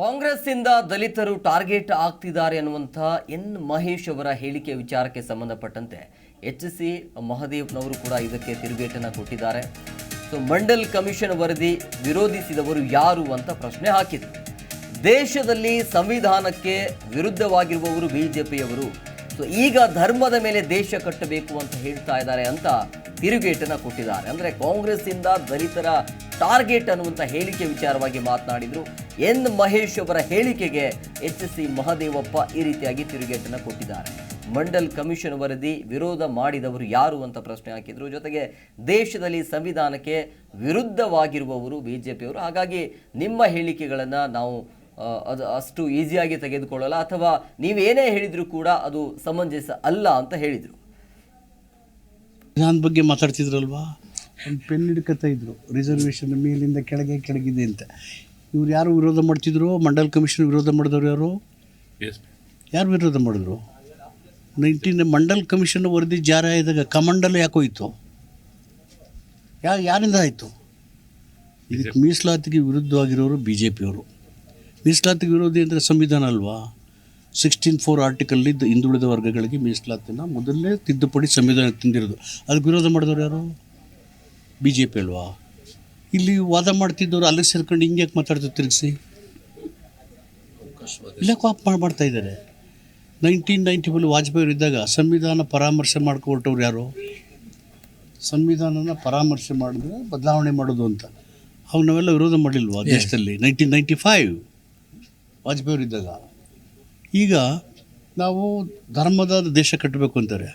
ಕಾಂಗ್ರೆಸ್ಸಿಂದ ದಲಿತರು ಟಾರ್ಗೆಟ್ ಆಗ್ತಿದ್ದಾರೆ ಅನ್ನುವಂಥ ಎನ್ ಮಹೇಶ್ ಅವರ ಹೇಳಿಕೆ ವಿಚಾರಕ್ಕೆ ಸಂಬಂಧಪಟ್ಟಂತೆ ಎಚ್ ಸಿ ಮಹದೇವ್ನವರು ಕೂಡ ಇದಕ್ಕೆ ತಿರುಗೇಟನ್ನು ಕೊಟ್ಟಿದ್ದಾರೆ. ಸೊ, ಮಂಡಲ್ ಕಮಿಷನ್ ವರದಿ ವಿರೋಧಿಸಿದವರು ಯಾರು ಅಂತ ಪ್ರಶ್ನೆ ಹಾಕಿದರು ದೇಶದಲ್ಲಿ ಸಂವಿಧಾನಕ್ಕೆ ವಿರುದ್ಧವಾಗಿರುವವರು ಬಿಜೆಪಿಯವರು. ಸೊ, ಈಗ ಧರ್ಮದ ಮೇಲೆ ದೇಶ ಕಟ್ಟಬೇಕು ಅಂತ ಹೇಳ್ತಾ ಇದ್ದಾರೆ ಅಂತ ತಿರುಗೇಟನ್ನು ಕೊಟ್ಟಿದ್ದಾರೆ. ಅಂದರೆ ಕಾಂಗ್ರೆಸ್ಸಿಂದ ದಲಿತರ ಟಾರ್ಗೆಟ್ ಅನ್ನುವಂಥ ಹೇಳಿಕೆ ವಿಚಾರವಾಗಿ ಮಾತನಾಡಿದರು. ಎನ್ ಮಹೇಶ್ ಅವರ ಹೇಳಿಕೆಗೆ ಎಚ್ ಸಿ ಮಹದೇವಪ್ಪ ಈ ರೀತಿಯಾಗಿ ತಿರುಗೇಟನ್ನು ಕೊಟ್ಟಿದ್ದಾರೆ. ಮಂಡಲ್ ಕಮಿಷನ್ ವರದಿ ವಿರೋಧ ಮಾಡಿದವರು ಯಾರು ಅಂತ ಪ್ರಶ್ನೆ ಹಾಕಿದರು. ಜೊತೆಗೆ ದೇಶದಲ್ಲಿ ಸಂವಿಧಾನಕ್ಕೆ ವಿರುದ್ಧವಾಗಿರುವವರು ಬಿ ಜೆ ಪಿಯವರು ಹಾಗಾಗಿ ನಿಮ್ಮ ಹೇಳಿಕೆಗಳನ್ನು ನಾವು ಅದು ಅಷ್ಟು ಈಸಿಯಾಗಿ ತೆಗೆದುಕೊಳ್ಳಲ್ಲ. ಅಥವಾ ನೀವೇನೇ ಹೇಳಿದರೂ ಕೂಡ ಅದು ಸಮಂಜಸ ಅಲ್ಲ ಅಂತ ಹೇಳಿದರು. ಬಗ್ಗೆ ಮಾತಾಡ್ತಿದ್ರಲ್ವಾ? ಒಂದು ಪೆನ್ ಹಿಡ್ಕೊತಾ ಇದ್ದರು ರಿಸರ್ವೇಷನ್ ಮೇಲಿಂದ ಕೆಳಗೆ ಕೆಳಗಿದೆ ಅಂತ. ಇವ್ರು ಯಾರು ವಿರೋಧ ಮಾಡ್ತಿದ್ರು? ಮಂಡಲ್ ಕಮಿಷನ್ ವಿರೋಧ ಮಾಡಿದವ್ರು ಯಾರು? ಯಾರು ವಿರೋಧ ಮಾಡಿದ್ರು? ನೈನ್ಟೀನ್ ಮಂಡಲ್ ಕಮಿಷನ್ ವರದಿ ಜಾರಿ ಆದಾಗ ಕಮಂಡಲ್ ಯಾಕೆ ಹೋಯ್ತು? ಯಾ ಯಾರಿಂದ ಆಯಿತು? ಇದಕ್ಕೆ ಮೀಸಲಾತಿಗೆ ವಿರುದ್ಧವಾಗಿರೋರು ಬಿ ಜೆ ಪಿಯವರು ಮೀಸಲಾತಿಗೆ ವಿರೋಧಿ ಅಂದರೆ ಸಂವಿಧಾನ ಅಲ್ವಾ? ಸಿಕ್ಸ್ಟೀನ್ ಫೋರ್ ಆರ್ಟಿಕಲ್ಲಿ ಹಿಂದುಳಿದ ವರ್ಗಗಳಿಗೆ ಮೀಸಲಾತಿನ ಮೊದಲನೇ ತಿದ್ದುಪಡಿ ಸಂವಿಧಾನ ತಿಂದಿರೋದು. ಅದಕ್ಕೆ ವಿರೋಧ ಮಾಡಿದವ್ರು ಯಾರು? ಬಿ ಜೆ ಪಿ ಅಲ್ವಾ? ಇಲ್ಲಿ ವಾದ ಮಾಡ್ತಿದ್ದವ್ರು ಅಲ್ಲಿಗೆ ಸೇರ್ಕೊಂಡು ಹಿಂಗೆ ಯಾಕೆ ಮಾತಾಡ್ತಿದ್ರು ತಿರುಗಿಸಿ? ಇಲ್ಲ ಕಾಪ್ ಮಾಡ್ತಾ ಇದ್ದಾರೆ. ನೈನ್ಟೀನ್ ನೈಂಟಿ ಒನ್ ವಾಜಪೇಯಿ ಇದ್ದಾಗ ಸಂವಿಧಾನ ಪರಾಮರ್ಶೆ ಮಾಡ್ಕೊಟ್ಟವ್ರು ಯಾರು? ಸಂವಿಧಾನನ ಪರಾಮರ್ಶೆ ಮಾಡಿದ್ರೆ ಬದಲಾವಣೆ ಮಾಡೋದು ಅಂತ. ಅವಾಗ ನಾವೆಲ್ಲ ವಿರೋಧ ಮಾಡಿಲ್ವಾ ದೇಶದಲ್ಲಿ? ನೈನ್ಟೀನ್ ನೈಂಟಿ ಫೈವ್ ವಾಜಪೇಯಿ ಇದ್ದಾಗ. ಈಗ ನಾವು ಧರ್ಮದ ದೇಶ ಕಟ್ಟಬೇಕು ಅಂತಾರೆ.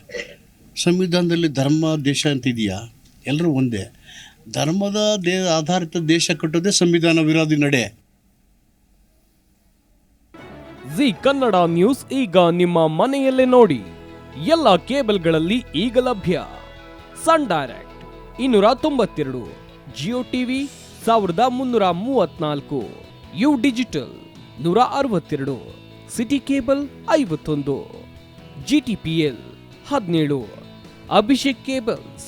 ಸಂವಿಧಾನದಲ್ಲಿ ಧರ್ಮ ದೇಶ ಅಂತ ಇದೆಯಾ ಎಲ್ಲರೂ ಒಂದೇ. ಧರ್ಮದ ದೇ ಆಧಾರಿತ ದೇಶ ಕಟ್ಟೋದೇ ಸಂವಿಧಾನ ವಿರೋಧಿ ನಡೆ. ಜಿ ಕನ್ನಡ ನ್ಯೂಸ್ ಈಗ ನಿಮ್ಮ ಮನೆಯಲ್ಲೇ ನೋಡಿ. ಎಲ್ಲ ಕೇಬಲ್ಗಳಲ್ಲಿ ಈಗ ಲಭ್ಯ. ಸನ್ ಡೈರೆಕ್ಟ್ ಇನ್ನೂರ ತೊಂಬತ್ತೆರಡು, ಜಿಯೋ ಟಿವಿ ಸಾವಿರದ ಮುನ್ನೂರ ಮೂವತ್ನಾಲ್ಕು, ಯು ಡಿಜಿಟಲ್ ನೂರ ಅರವತ್ತೆರಡು, ಸಿಟಿ ಕೇಬಲ್ ಐವತ್ತೊಂದು, ಜಿ ಟಿ ಪಿ ಎಲ್ ಹದಿನೇಳು, ಅಭಿಷೇಕ್ ಕೇಬಲ್ಸ್